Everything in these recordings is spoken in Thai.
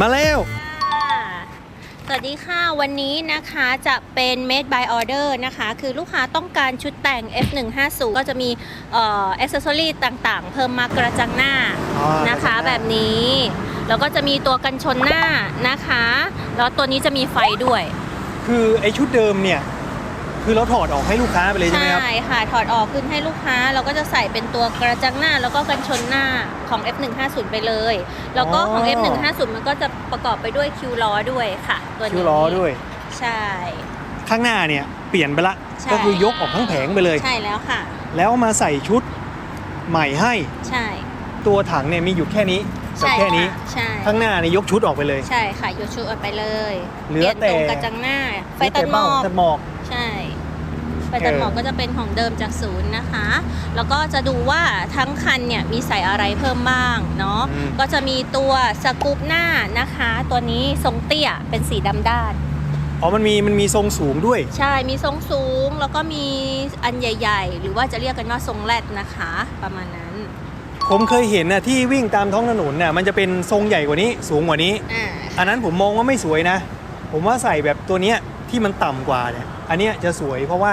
มาแล้ว ค่ะสวัสดีค่ะ วันนี้นะคะจะเป็น made by order นะคะ คือลูกค้าต้องการชุดแต่ง F150 ก็จะมีเอ่อ accessory ต่างๆ เพิ่มมากระจังหน้าอ๋อนะคะกระจังหน้า แบบนี้ แล้วก็จะมีตัวกันชนหน้านะคะ แล้วตัวนี้จะมีไฟด้วย คือไอชุดเดิมเนี่ย คือเราถอดออกให้ลูกค้าไปเลยใช่ไหมครับ ใช่ค่ะ ถอดออกขึ้นให้ลูกค้า เราก็จะใส่เป็นตัวกระจังหน้า แล้วก็กันชนหน้าของ F150 ไปเลย แล้วก็ของอ๋อ F150 มันก็จะประกอบไปด้วยคิวล้อด้วยค่ะ ตัวนี้คิวล้อด้วย ใช่ ข้างหน้าเนี่ยเปลี่ยนไปละใช่ก็คือยกออกทั้งแผงไปเลย ใช่แล้วค่ะ แล้วมาใส่ชุดใหม่ให้ ใช่ ตัวถังเนี่ยมีอยู่แค่นี้กับใช่แค่นี้ค่ะใช่ข้างหน้าเนี่ยยกชุดออกไปเลย ใช่ค่ะโยชูออกไปเลย เหลือปลี่ยนตรงแต่กระจังหน้า ไฟตัดหมเบ้าอกตัดหมอก ใช่ไฟตัดหมอกเออก็จะเป็นของเดิมจากศูนย์นะคะ แล้วก็จะดูว่าทั้งคันเนี่ยมีใส่อะไรเพิ่มบ้างเนาะ อืม ก็จะมีตัวสกูปหน้านะคะ ตัวนี้ทรงเตี้ยเป็นสีดำด้าน อ๋อมันมีมันมีทรงสูงด้วย ใช่ มีทรงสูงแล้วก็มีอันใหญ่ ๆ หรือว่าจะเรียกกันว่าทรงแรดนะคะ ประมาณนั้น ผมเคยเห็นน่ะที่วิ่งตามท้องถนนน่ะมันจะเป็นทรงใหญ่กว่านี้สูงกว่านี้ อ่า อันนั้นผมมองว่าไม่สวยนะ ผมว่าใส่แบบตัวเนี้ยที่มันต่ำกว่าเนี่ยอันเนี้ยจะสวยเพราะว่า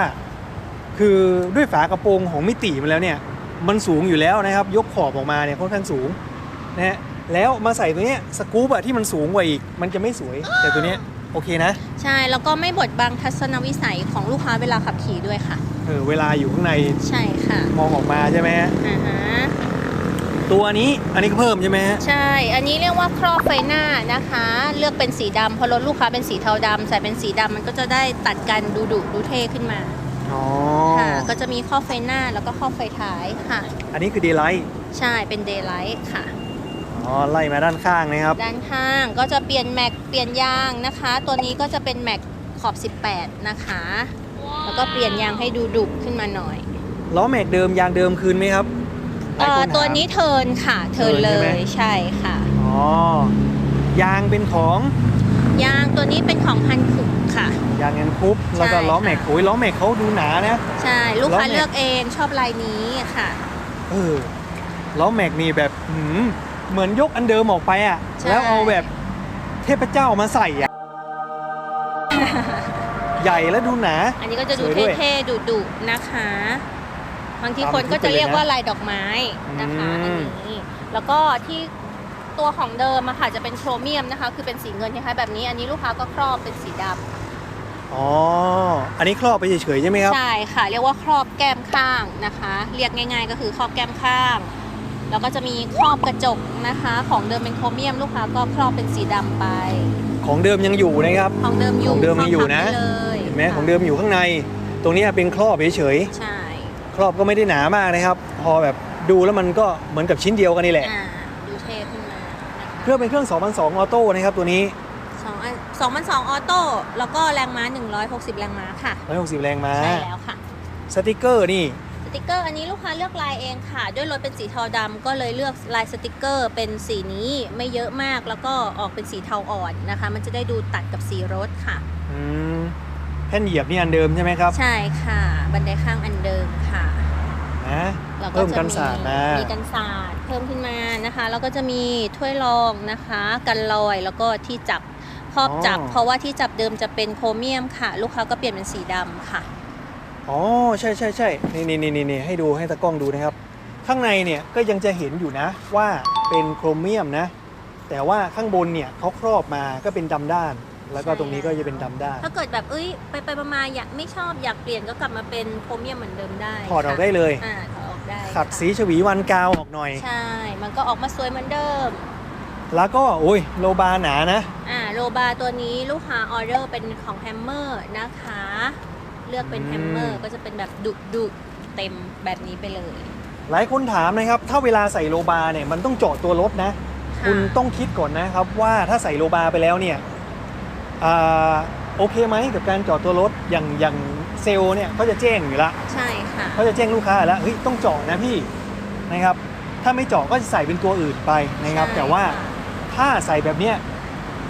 คือด้วยฝากระโปรงของมิติมันแล้วเนี่ยมันสูงอยู่แล้วนะครับ ยกขอบออกมาเนี่ยค่อนข้างสูงนะฮะแล้วมาใส่ตัวเนี้ยสกู๊ปอะที่มันสูงกว่าอีก มันจะไม่สวยแต่ตัวเนี้ยโอเคนะ ใช่แล้วก็ไม่บดบังทัศนวิสัยของลูกค้าเวลาขับขี่ด้วยค่ะเออเวลาอยู่ข้างในใช่ค่ะมองออกมาใช่ไหมฮะอ่าฮะตัวนี้อันนี้ก็เพิ่มใช่ไหมฮะใช่ อันนี้เรียกว่าครอบไฟหน้านะคะ เลือกเป็นสีดำเพราะรถลูกค้าเป็นสีเทาดำใส่เป็นสีดำมันก็จะได้ตัดกันดูดุดูเท่ขึ้นมาอ๋อ ค่ะก็จะมีครอบไฟหน้าแล้วก็ครอบไฟท้ายค่ะ อันนี้คือเดย์ไลท์ใช่เป็นเดย์ไลท์ค่ะ อ๋อไล่มาด้านข้างนะครับ ด้านข้างก็จะเปลี่ยนแม็กเปลี่ยนยางนะคะ ตัวนี้ก็จะเป็นแม็กขอบ 18 นะคะ แล้วก็เปลี่ยนยางให้ดูดุขึ้นมาหน่อยล้อแม็กเดิมยางเดิมคืนไหมครับหลายเอ่คอถาม ตัวนี้เทิร์นค่ะ เทิร์นเทิเลร์นใช่ไหมยใช่ค่ะ อ๋อ ยางเป็นของ ยางตัวนี้เป็นของพันขุกค่ะ ยางเงินคุปแล้วก็ใช่ล้อแม็กค่ะโอ้ยล้อแม็กเขาดูหนานะใช่ลูกค้าล้อแม็กเลือกเองชอบลายนี้ค่ะเออล้อแม็กนี่แบบหืมเหมือนยกอันเดิมออกไปอะใช่แล้วเอาแบบเทพเจ้ามาใส่อะใหญ่แล้วดูหนา อันนี้ก็จะดูสวยด้วยเท่ๆดุๆนะคะบางทีตามคนก็จะเรียกที่เป็นเลยนะว่าลายดอกไม้นะคะอือันมนี้แล้วก็ที่ตัวของเดิมอะค่ะจะเป็นโครเมียมนะคะ คือเป็นสีเงินคล้ายๆแบบนี้อันนี้ลูกค้าก็ครอบเป็นสีดำ อ๋อ อันนี้ครอบไปเฉยๆใช่ไหมครับ ใช่ค่ะ เรียกว่าครอบแก้มข้างนะคะ เรียกง่ายๆ ก็คือครอบแก้มข้าง แล้วก็จะมีครอบกระจกนะคะ ของเดิมเป็นโครเมียมลูกค้าก็ครอบเป็นสีดำไป ของเดิมยังอยู่นะครับ ของเดิมอยู่ของเดิมยังอยู่นะ ครบทับไปเลยเห็นไหมของเดิมอยู่ข้างใน ตรงเนี้ยเป็นครอบเฉยใช่ๆครอบก็ไม่ได้หนามากนะครับ พอแบบดูแล้วมันก็เหมือนกับชิ้นเดียวกันนี่แหละ อ่าดูเท่ขึ้นมานะคะ เครื่องเป็นเครื่อง 2002 ออโต้นะครับตัวนี้ สองอันสองพันสองออโต้ แล้วก็แรงม้า 160 แรงม้าค่ะ 160 แรงม้า ใช่แล้วค่ะ สติกเกอร์นี่สติกเกอร์อันนี้ลูกค้าเลือกลายเองค่ะ ด้วยรถเป็นสีเทาดำก็เลยเลือกลายสติกเกอร์เป็นสีนี้ไม่เยอะมากแล้วก็ออกเป็นสีเทาอ่อนนะคะ มันจะได้ดูตัดกับสีรถค่ะอืมแท่นเหยียบนี่อันเดิมใช่ไหมครับ ใช่ค่ะ บันไดข้างอันเดิมค่ะนะแล้วก็เพิ่มจะกันสาดมามีกันสาดเพิ่มขึ้นมานะคะ แล้วก็จะมีถ้วยรองนะคะ กันลอยแล้วก็ที่จับ ครอบจับเพราะว่าที่จับเดิมจะเป็นโครเมียมค่ะ ลูกค้าก็เปลี่ยนเป็นสีดำค่ะ อ๋อใช่ใช่ใช่นี่นี่นี่นี่ให้ดูให้ตากล้องดูนะครับ ข้างในเนี่ยก็ยังจะเห็นอยู่นะว่าเป็นโครเมียมนะ แต่ว่าข้างบนเนี่ยเขาครอบมาก็เป็นดำด้าน แล้วก็ใช่ตรงนี้ก็จะเป็นดำด้าน ถ้าเกิดแบบเอ้ยไปไปมาๆอยากไม่ชอบอยากเปลี่ยนก็กลับมาเป็นโครเมียมเหมือนเดิมได้ถอดออกค่ะได้เลยอ่าถอดออกได้ขัดค่ะสีฉวีวันกาวออกหน่อย ใช่ มันก็ออกมาสวยเหมือนเดิม แล้วก็โอ้ยโลบาหนานะ อ่าโลบาตัวนี้ลูกค้าออเดอร์เป็นของแฮมเมอร์นะคะ เลือกเป็นอืมแฮมเมอร์ก็จะเป็นแบบดุดุๆเต็มแบบนี้ไปเลย หลายคนถามนะครับ ถ้าเวลาใส่โลบาเนี่ยมันต้องเจาะตัวรถนะค่ะคุณต้องคิดก่อนนะครับว่าถ้าใส่โลบาไปแล้วเนี่ยอ่าโอเคไหมกับการเจาะตัวรถอย่างอย่างเซลล์เนี่ยเขาจะแจ้งอยู่ละใช่ค่ะเขาจะแจ้งลูกค้าแล้วเฮ้ยต้องเจาะนะพี่นะครับ ถ้าไม่เจาะก็จะใส่เป็นตัวอื่นไปนะครับใช่แต่ว่าค่ะ ถ้าใส่แบบเนี้ย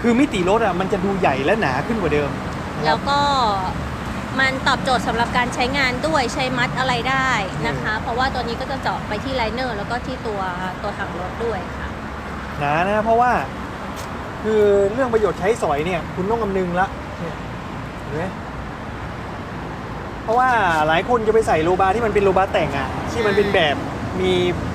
คือมิติรถอะมันจะดูใหญ่และหนาขึ้นกว่าเดิมนะคแล้รัวบก็มันตอบโจทย์สำหรับการใช้งานด้วยใช้มัดอะไรได้นะคะ เพราะว่าตัวนี้ก็จะเจาะไปที่ไลเนอร์แล้วก็ที่ตัวตัวถังรถด้วยค่ะ หนานะเพราะว่าคือเรื่องประโยชน์ใช้สอยเนี่ย คุณต้องคำนึงละเนี่ยเห็นไหมเพราะว่าหลายคนจะไปใส่โลบาร์ที่มันเป็นโลบาร์แต่งอะที่มันเป็นแบบมีค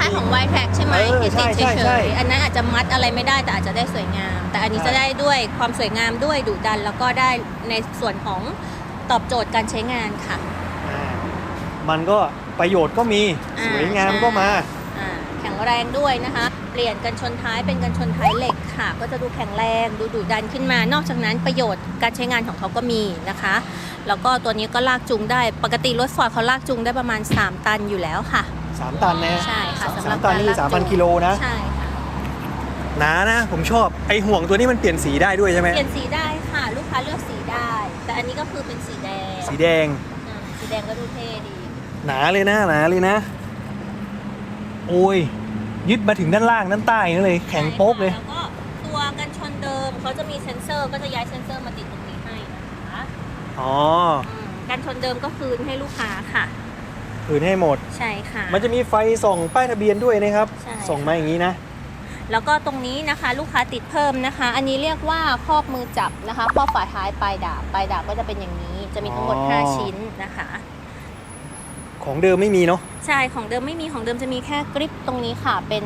ล้ายๆของไวแท็กใช่ไหมเออที่ติดใช่เฉใช่ ยๆอันนั้นอาจจะมัดอะไรไม่ได้แต่อาจจะได้สวยงาม แต่อันนี้ใช่จะได้ด้วยความสวยงามด้วยดุดัน แล้วก็ได้ในส่วนของตอบโจทย์การใช้งานค่ะ อ่ามันก็ประโยชน์ก็มี อ่าสวยงามใช่ก็มา อ่าแข็งแรงด้วยนะคะเปลี่ยนกันชนท้ายเป็นกันชนท้ายเหล็กค่ะ ก็จะดูแข็งแรงดูดุดันขึ้นมา นอกจากนั้นประโยชน์การใช้งานของเขาก็มีนะคะ แล้วก็ตัวนี้ก็ลากจูงได้ปกติรถฟอร์ดเขาลากจูงได้ประมาณ 3 ตันอยู่แล้วค่ะ 3 ตันนะใช่ค่ะสำหรับสามตันนี่การลากจูงสามพันกิโลนะใช่ค่ะหนานะ ผมชอบไอห่วงตัวนี้มันเปลี่ยนสีได้ด้วยใช่ไหมเปลี่ยนสีได้ค่ะ ลูกค้าเลือกสีได้ แต่อันนี้ก็คือเป็นสีแดง สีแดงอืมสีแดงก็ดูเท่ดี หนาเลยนะหนาเลยนะ โอ้ย ยึดมาถึงด้านล่างด้านใต้นั่นเลย แข็งโป๊กเลยใช่ค่ะแล้วก็ตัวกันชนเดิมเขาจะมีเซ็นเซอร์ ก็จะย้ายเซ็นเซอร์มาติดตรงนี้ให้นะคะอ๋ออืมกันชนเดิมก็คืนให้ลูกค้าค่ะคืนให้หมด ใช่ค่ะ มันจะมีไฟส่องป้ายทะเบียนด้วยนะครับ ใช่ ส่องมาอย่างนี้นะ แล้วก็ตรงนี้นะคะลูกค้าติดเพิ่มนะคะ อันนี้เรียกว่าครอบมือจับนะคะครอบฝาท้ายปลายดาบปลายดาบก็จะเป็นอย่างนี้ จะมีทั้งหมด อ๋อ 5 ชิ้นนะคะ ของเดิมไม่มีเนาะใช่ของเดิมไม่มีของเดิมจะมีแค่กริปตรงนี้ค่ะ เป็น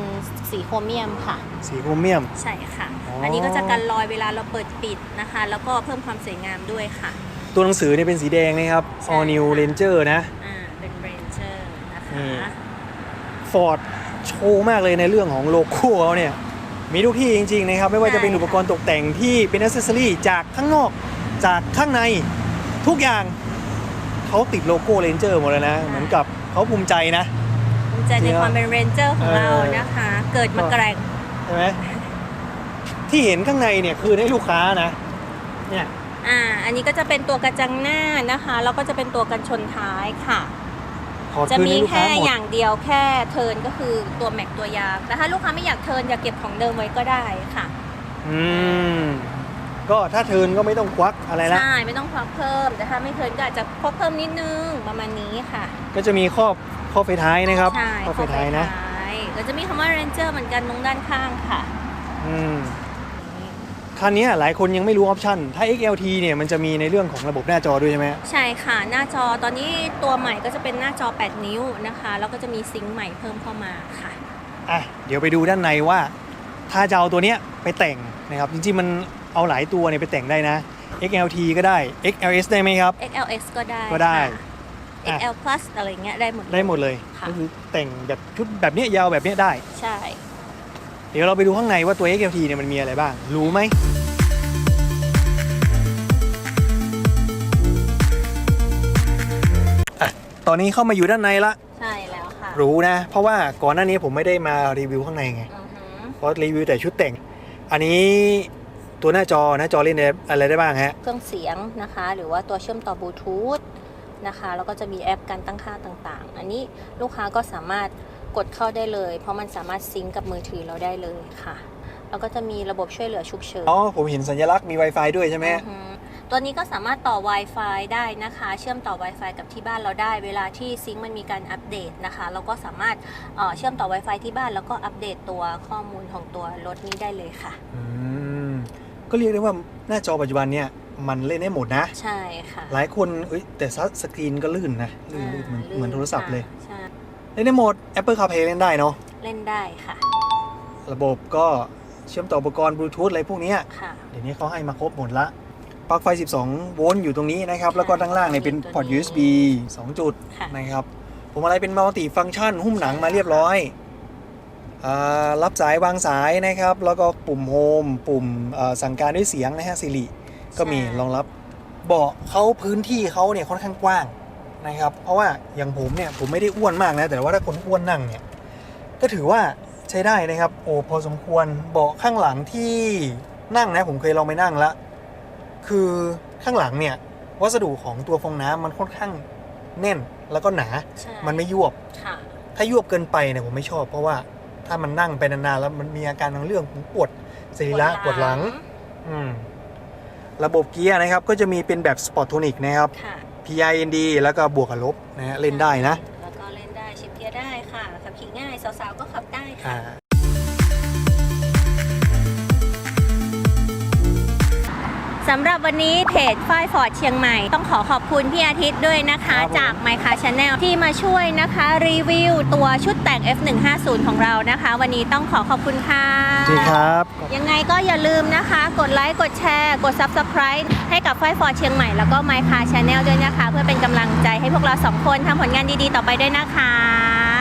สีโครเมียมค่ะ สีโครเมียม ใช่ค่ะอ๋ออัอันนี้ก็จะกันรอยเวลาเราเปิดปิดนะคะ แล้วก็เพิ่มความสวยงามด้วยค่ะ ตัวหนังสือเนี่ยเป็นสีแดงนะครับใช่ All New ค่ะ Ranger นะอ่าเป็นเรนเจอร์นะคะนี่ Ford โชว์มากเลยในเรื่องของโลโก้เขาเนี่ยมีทุกที่จริงๆนะครับ ไม่ว่าจะเป็นอุปกรณ์ตกแต่งที่เป็นอ c เซสซอรี่จากข้างนอกจากข้างในทุกอย่าง เขาติดโลโก้เรนเจอร์หมดเลยนะ เหมือนกับเขาภูมิใจนะภูมิใจในความเป็นเรนเจอร์ของเราเออนะคะ เกิดมาแกร่งใช่ไหมที่เห็นข้างในเนี่ยคือให้ลูกค้านะ เนี่ยอ่า อันนี้ก็จะเป็นตัวกระจังหน้านะคะ แล้วก็จะเป็นตัวกันชนท้ายค่ะขอจะคืนมีให้ลูกค้าแค่หมดอย่างเดียวแค่เทิร์นก็คือตัวแม็กตัวยางแต่ถ้าลูกค้าไม่อยากเทิร์นอยากเก็บของเดิมไว้ก็ได้ค่ะ อืม ก็ถ้าเทิร์นก็ไม่ต้องควักอะไรละใช่ไม่ต้องควักเพิ่ม แต่ถ้าไม่เทิร์นก็อาจจะควักเพิ่มนิดนึงประมาณนี้ค่ะ ก็จะมีครอบครอบไฟท้ายนะครับใช่ครอบไฟท้ายนะท้ายก็จะมีคำว่า Ranger เหมือนกันตรงด้านข้างค่ะอืมคันนี้หลายคนยังไม่รู้ออปชั่นถ้า XLT เนี่ยมันจะมีในเรื่องของระบบหน้าจอด้วยใช่ไหมใช่ค่ะ หน้าจอตอนนี้ตัวใหม่ก็จะเป็นหน้าจอ 8 นิ้วนะคะ แล้วก็จะมีซิงค์ใหม่เพิ่มเข้ามาค่ะอะเดี๋ยวไปดูด้านในว่า ถ้าจะเอาตัวเนี้ยไปแต่งนะครับ จริงๆมัน เอาหลายตัวเนี่ยไปแต่งได้นะ XLT ก็ได้ XLS ได้ไหมครับ XLS ก็ได้ก็ได้ค่ะอะ XL Plus อะไรเงี้ยได้หมดเลยได้หมดเลยค่ะ ก็คือแต่งแบบชุดแบบเนี้ยยาวแบบเนี้ยได้ ใช่ เดี๋ยวเราไปดูข้างในว่าตัว XLT เนี่ยมันมีอะไรบ้าง รู้ไหม อะ ตอนนี้เข้ามาอยู่ด้านในละ ใช่แล้วค่ะรู้นะ เพราะว่าก่อนหน้านี้ผมไม่ได้มารีวิวข้างในไง อือหือเพราะรีวิวแต่ชุดแต่ง อันนี้ ตัวหน้าจอหน้าจอเล่นอะไรได้บ้างฮะ เครื่องเสียงนะคะ หรือว่าตัวเชื่อมต่อบลูทูธนะคะแล้วก็จะมีแอปการตั้งค่าต่างๆ อันนี้ลูกค้าก็สามารถกดเข้าได้เลย เพราะมันสามารถซิงก์กับมือถือเราได้เลยค่ะ แล้วก็จะมีระบบช่วยเหลือฉุกเฉินอ๋อ ผมเห็นสัญลักษณ์มี Wi-Fi ด้วยใช่ไหมอือหือตัวนี้ก็สามารถต่อ Wi-Fi ได้นะคะ เชื่อมต่อ Wi-Fi กับที่บ้านเราได้ เวลาที่ซิงค์มันมีการอัปเดตนะคะ เราก็สามารถเอ่อเชื่อมต่อ Wi-Fi ที่บ้านแล้วก็อัปเดตตัวข้อมูลของตัวรถนี้ได้เลยค่ะ อืม ก็เรียกได้ว่าหน้าจอปัจจุบันเนี่ยมันเล่นได้หมดนะ ใช่ค่ะหลายคนเอ้ยแต่ซัสกรีนก็ลื่นนะลื่นลื่นเหมือนลื่เหมือนโทรศัพท์เลยใช่เล่นได้หมด Apple CarPlay เล่นได้เนาะเล่นได้ค่ะ ระบบก็เชื่อมต่ออุปกรณ์บลูทูธอะไรพวกเนี้ยค่ะเดี๋ยวนี้เขาให้มาครบหมดละปลั๊กไฟ 12 โวลต์อยู่ตรงนี้นะครับ แล้วก็ด้านล่างเนี่ยเป็นพอร์ต USB 2 จุดค่ะนะครับผมอะไรเป็นมัลติฟัง c t ชันหุ้มหนังมาเรียบร้อยอ่า รับสายวางสายนะครับ แล้วก็ปุ่มโฮมปุ่มเอ่อสั่งการด้วยเสียงนะฮะสิริก็มีรองรับเบาะเขาพื้นที่เขาเนี่ยค่อนข้างกว้างนะครับ เพราะว่าอย่างผมเนี่ยผมไม่ได้อ้วนมากนะ แต่ว่าถ้าคนอ้วนนั่งเนี่ยก็ถือว่าใช้ได้นะครับ โอ้พอสมควรเบาะข้างหลังที่นั่งนะผมเคยลองไปนั่งละคือข้างหลังเนี่ยวัสดุของตัวฟองน้ำมันค่อนข้างแน่นแล้วก็หนาใช่มันไม่ยวบค่ะถ้ายวบเกินไปเนี่ยผมไม่ชอบเพราะว่า ถ้ามันนั่งไปนานๆแล้วมันมีอาการทางเรื่องของปวดสรีระปวดหลังอืมระบบเกียร์นะครับก็จะมีเป็นแบบสปอร์ตโทนิกนะครับ ค่ะ PIND แล้วก็บวกกับลบนะฮะเล่นได้นะ แล้วก็เล่นได้ชิปเกียร์ได้ค่ะขับขี่ง่ายสาวๆก็ขับได้ค่ะ อ่า สำหรับวันนี้เพจฝ้ายฟอร์ดเชียงใหม่ ต้องขอขอบคุณพี่อาทิตย์ด้วยนะคะ ครับผม จาก My Car Channel ที่มาช่วยนะคะ รีวิวตัวชุดแต่ง F150 ของเรานะคะ วันนี้ต้องขอขอบคุณค่ะสวัสดีครับ ยังไงก็อย่าลืมนะคะ กดไลค์กดแชร์ กด Subscribe ให้กับฝ้ายฟอร์ดเชียงใหม่แล้วก็ My Car Channel ด้วยนะคะ เพื่อเป็นกำลังใจให้พวกเราสองคนทำผลงานดีๆ ต่อไปด้วยนะคะ